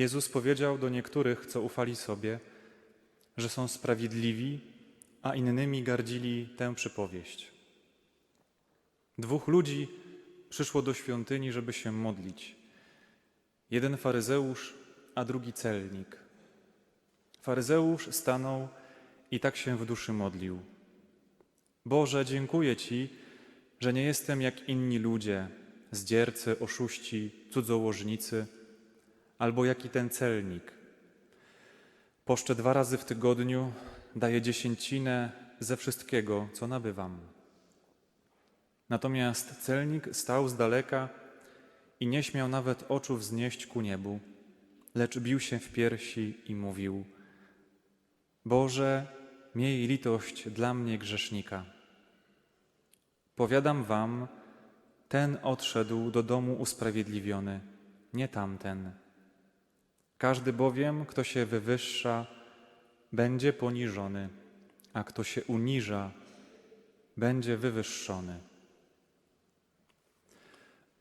Jezus powiedział do niektórych, co ufali sobie, że są sprawiedliwi, a innymi gardzili tę przypowieść. Dwóch ludzi przyszło do świątyni, żeby się modlić. Jeden faryzeusz, a drugi celnik. Faryzeusz stanął i tak się w duszy modlił. Boże, dziękuję Ci, że nie jestem jak inni ludzie, zdziercy, oszuści, cudzołożnicy, albo jak i ten celnik. Poszczę dwa razy w tygodniu, daję dziesięcinę ze wszystkiego, co nabywam. Natomiast celnik stał z daleka i nie śmiał nawet oczu wznieść ku niebu, lecz bił się w piersi i mówił: Boże, miej litość dla mnie grzesznika. Powiadam wam, ten odszedł do domu usprawiedliwiony, nie tamten. Każdy bowiem, kto się wywyższa, będzie poniżony, a kto się uniża, będzie wywyższony.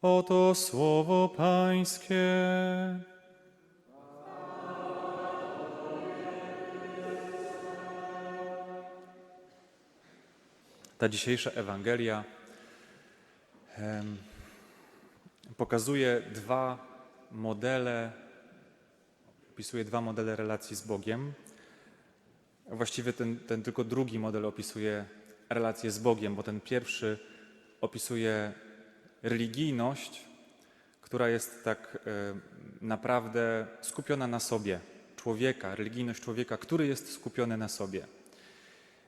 Oto słowo Pańskie. Ta dzisiejsza Ewangelia pokazuje dwa modele, opisuje dwa modele relacji z Bogiem. Właściwie ten, ten tylko drugi model opisuje relację z Bogiem, bo ten pierwszy opisuje religijność, która jest tak e, naprawdę skupiona na sobie, człowieka, religijność człowieka, który jest skupiony na sobie.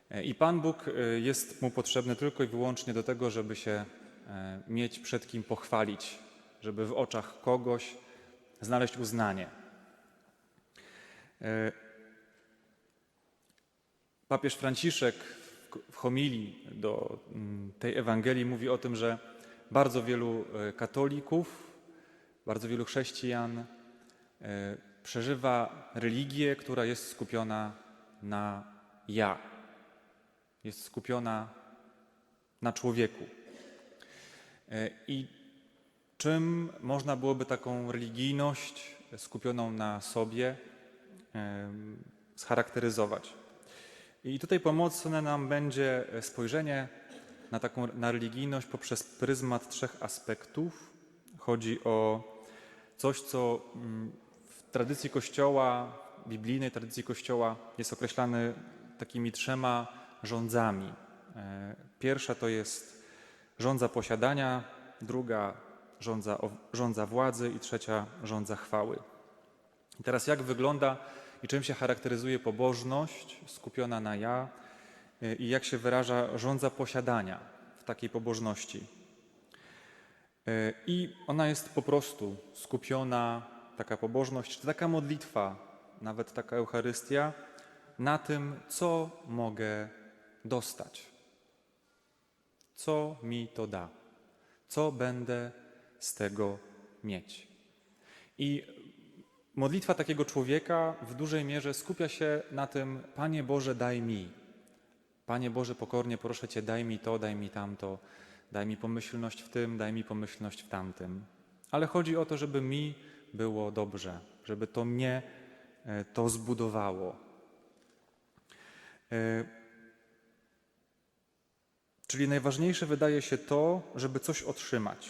E, I Pan Bóg e, jest mu potrzebny tylko i wyłącznie do tego, żeby się mieć przed kim pochwalić, żeby w oczach kogoś znaleźć uznanie. E, Papież Franciszek w- homilii do mm, tej Ewangelii mówi o tym, że bardzo wielu e, katolików, bardzo wielu chrześcijan e, przeżywa religię, która jest skupiona na ja, jest skupiona na człowieku. I czym można byłoby taką religijność skupioną na sobie scharakteryzować? I tutaj pomocne nam będzie spojrzenie na taką na religijność poprzez pryzmat trzech aspektów. Chodzi o coś, co mm, w tradycji Kościoła, biblijnej tradycji Kościoła jest określane takimi trzema rządzami. E, Pierwsza to jest rządza posiadania, druga rządza, rządza władzy i trzecia rządza chwały. I teraz jak wygląda i czym się charakteryzuje pobożność skupiona na ja y, i jak się wyraża rządza posiadania w takiej pobożności. Y, I ona jest po prostu skupiona, taka pobożność, czy taka modlitwa, nawet taka Eucharystia, na tym, co mogę dostać. Co mi to da? Co będę z tego mieć? I Modlitwa takiego człowieka w dużej mierze skupia się na tym: Panie Boże, daj mi. Panie Boże, pokornie proszę Cię, daj mi to, daj mi tamto, daj mi pomyślność w tym, daj mi pomyślność w tamtym. Ale chodzi o to, żeby mi było dobrze, żeby to mnie e, to zbudowało. E, Czyli najważniejsze wydaje się to, żeby coś otrzymać.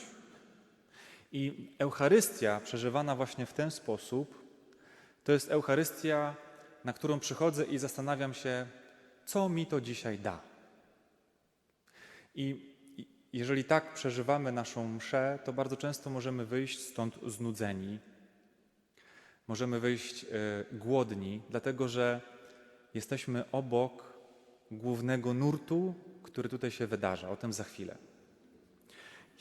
I Eucharystia przeżywana właśnie w ten sposób, to jest Eucharystia, na którą przychodzę i zastanawiam się, co mi to dzisiaj da. I jeżeli tak przeżywamy naszą mszę, to bardzo często możemy wyjść stąd znudzeni. Możemy wyjść e, głodni, dlatego że jesteśmy obok głównego nurtu, który tutaj się wydarza. O tym za chwilę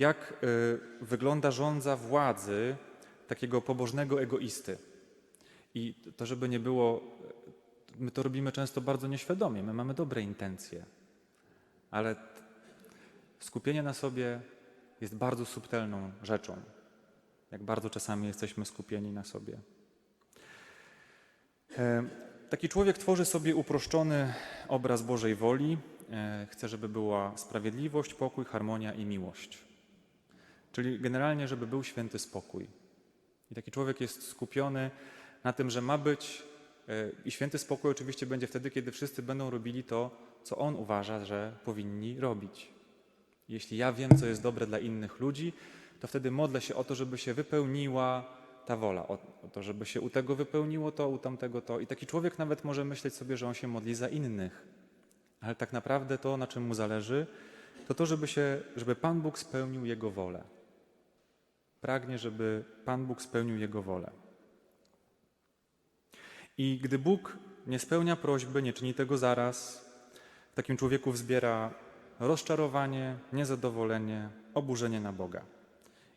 jak y, wygląda rządza władzy takiego pobożnego egoisty. I to, żeby nie było, y, my to robimy często bardzo nieświadomie, my mamy dobre intencje, ale skupienie na sobie jest bardzo subtelną rzeczą. Jak bardzo czasami jesteśmy skupieni na sobie. E, Taki człowiek tworzy sobie uproszczony obraz Bożej woli. E, Chce, żeby była sprawiedliwość, pokój, harmonia i miłość. Czyli generalnie, żeby był święty spokój. I taki człowiek jest skupiony na tym, że ma być e, i święty spokój oczywiście będzie wtedy, kiedy wszyscy będą robili to, co on uważa, że powinni robić. Jeśli ja wiem, co jest dobre dla innych ludzi, to wtedy modlę się o to, żeby się wypełniła ta wola, o, to, żeby się u tego wypełniło to, u tamtego to. I taki człowiek nawet może myśleć sobie, że on się modli za innych. Ale tak naprawdę to, na czym mu zależy, to to, żeby, się, żeby Pan Bóg spełnił jego wolę. Pragnie, żeby Pan Bóg spełnił jego wolę. I gdy Bóg nie spełnia prośby, nie czyni tego zaraz, w takim człowieku wzbiera rozczarowanie, niezadowolenie, oburzenie na Boga.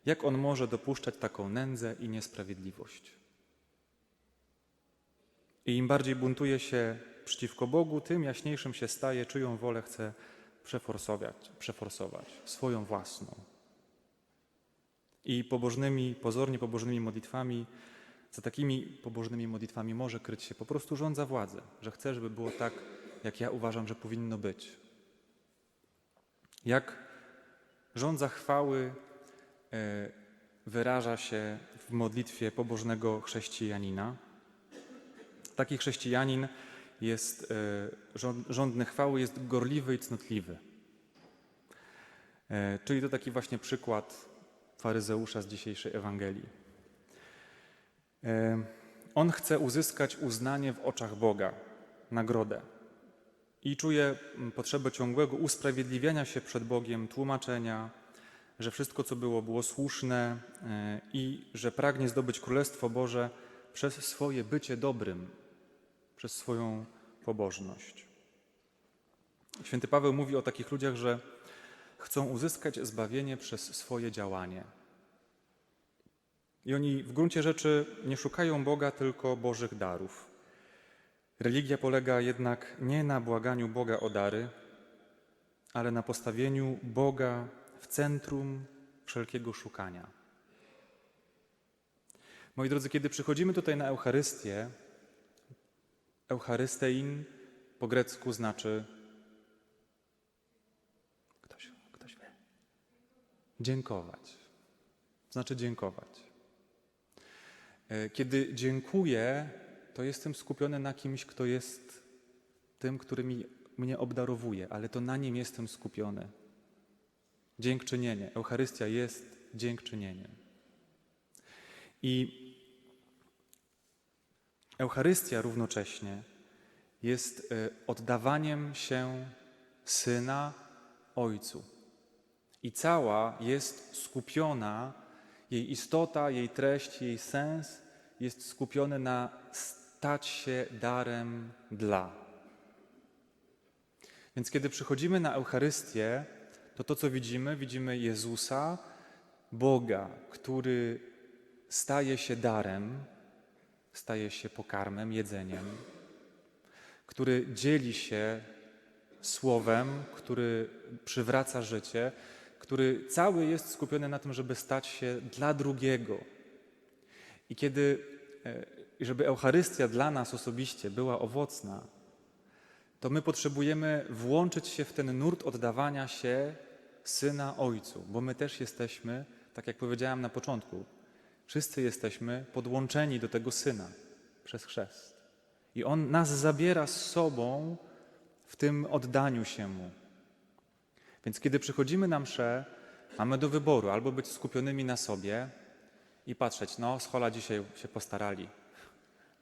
Jak on może dopuszczać taką nędzę i niesprawiedliwość? I im bardziej buntuje się przeciwko Bogu, tym jaśniejszym się staje, czyją wolę chce przeforsować, przeforsować swoją własną. I pobożnymi, pozornie pobożnymi modlitwami, za takimi pobożnymi modlitwami może kryć się po prostu rządza władzę, że chce, żeby było tak, jak ja uważam, że powinno być. Jak rządza chwały e, wyraża się w modlitwie pobożnego chrześcijanina. Taki chrześcijanin jest e, rządny chwały, jest gorliwy i cnotliwy. E, czyli to taki właśnie przykład faryzeusza z dzisiejszej Ewangelii. On chce uzyskać uznanie w oczach Boga, nagrodę i czuje mm, potrzebę ciągłego usprawiedliwiania się przed Bogiem, tłumaczenia, że wszystko, co było, było słuszne e, i że pragnie zdobyć Królestwo Boże przez swoje bycie dobrym, przez swoją pobożność. Święty Paweł mówi o takich ludziach, że chcą uzyskać zbawienie przez swoje działanie. I oni w gruncie rzeczy nie szukają Boga, tylko Bożych darów. Religia polega jednak nie na błaganiu Boga o dary, ale na postawieniu Boga w centrum wszelkiego szukania. Moi drodzy, kiedy przychodzimy tutaj na Eucharystię, Eucharystein po grecku znaczy Dziękować. Znaczy dziękować. E, kiedy dziękuję, to jestem skupiony na kimś, kto jest tym, który mi, mnie obdarowuje, ale to na nim jestem skupiony. Dziękczynienie. Eucharystia jest dziękczynieniem. I Eucharystia równocześnie jest e, oddawaniem się syna Ojcu. I cała jest skupiona, jej istota, jej treść, jej sens jest skupiony na stać się darem dla. Więc kiedy przychodzimy na Eucharystię, to to, co widzimy, widzimy Jezusa, Boga, który staje się darem, staje się pokarmem, jedzeniem, który dzieli się słowem, który przywraca życie, który cały jest skupiony na tym, żeby stać się dla drugiego. I kiedy, e, żeby Eucharystia dla nas osobiście była owocna, to my potrzebujemy włączyć się w ten nurt oddawania się syna Ojcu, bo my też jesteśmy, tak jak powiedziałem na początku, Wszyscy jesteśmy podłączeni do tego Syna przez chrzest. I On nas zabiera z sobą w tym oddaniu się Mu. Więc kiedy przychodzimy na mszę, mamy do wyboru albo być skupionymi na sobie i patrzeć, no schola dzisiaj się postarali,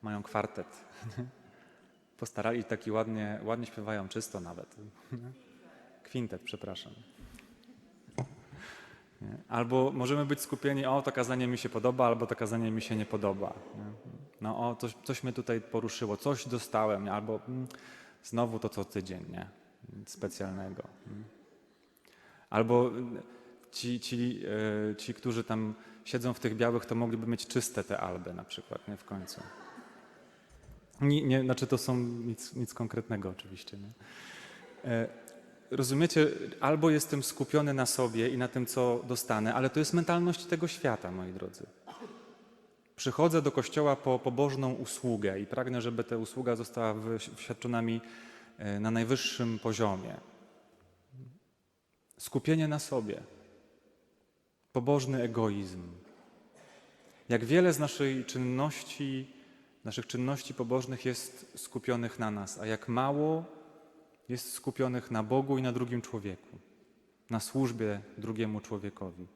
mają kwartet. Postarali taki ładnie, ładnie śpiewają, czysto nawet. Kwintet, przepraszam. Albo możemy być skupieni, o to kazanie mi się podoba, albo to kazanie mi się nie podoba. No o, coś, coś mnie tutaj poruszyło, coś dostałem, albo mm, znowu to co tydzień, nie? Specjalnego. Nie? Albo mm, ci, ci, e, ci, którzy tam siedzą w tych białych, to mogliby mieć czyste te alby na przykład, nie w końcu. Nie, nie, znaczy to są nic, nic konkretnego oczywiście. Nie? E, rozumiecie, albo jestem skupiony na sobie i na tym, co dostanę, ale to jest mentalność tego świata, moi drodzy. Przychodzę do kościoła po pobożną usługę i pragnę, żeby ta usługa została wyświadczona mi e, na najwyższym poziomie. Skupienie na sobie, pobożny egoizm. Jak wiele z naszej czynności naszych czynności pobożnych jest skupionych na nas, a jak mało jest skupionych na Bogu i na drugim człowieku, na służbie drugiemu człowiekowi.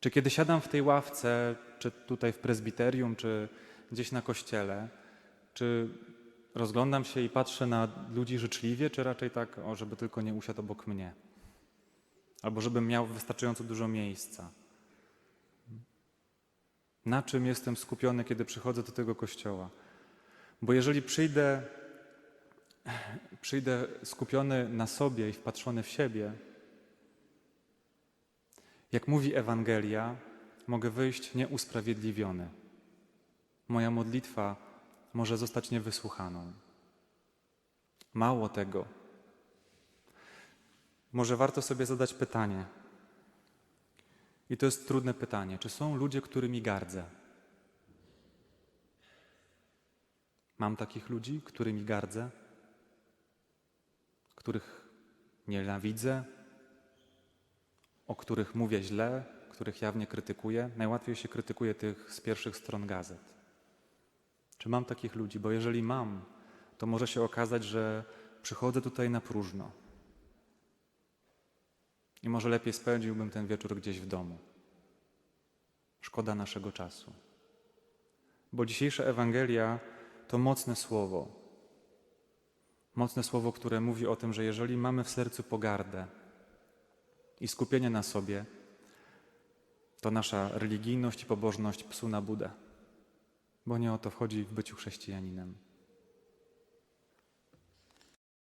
Czy kiedy siadam w tej ławce, czy tutaj w prezbiterium, czy gdzieś na kościele, czy rozglądam się i patrzę na ludzi życzliwie, czy raczej tak, o, żeby tylko nie usiadł obok mnie? Albo żebym miał wystarczająco dużo miejsca? Na czym jestem skupiony, kiedy przychodzę do tego kościoła? Bo jeżeli przyjdę, przyjdę skupiony na sobie i wpatrzony w siebie, jak mówi Ewangelia, mogę wyjść nieusprawiedliwiony. Moja modlitwa może zostać niewysłuchaną. Mało tego. Może warto sobie zadać pytanie. I to jest trudne pytanie. Czy są ludzie, którymi gardzę? Mam takich ludzi, którymi gardzę? Których nienawidzę? O których mówię źle? Których jawnie krytykuję? Najłatwiej się krytykuje tych z pierwszych stron gazet. Czy mam takich ludzi? Bo jeżeli mam, to może się okazać, że przychodzę tutaj na próżno. I może lepiej spędziłbym ten wieczór gdzieś w domu. Szkoda naszego czasu. Bo dzisiejsza Ewangelia to mocne słowo. Mocne słowo, które mówi o tym, że jeżeli mamy w sercu pogardę i skupienie na sobie, to nasza religijność i pobożność psu na budę. Bo nie o to wchodzi w byciu chrześcijaninem.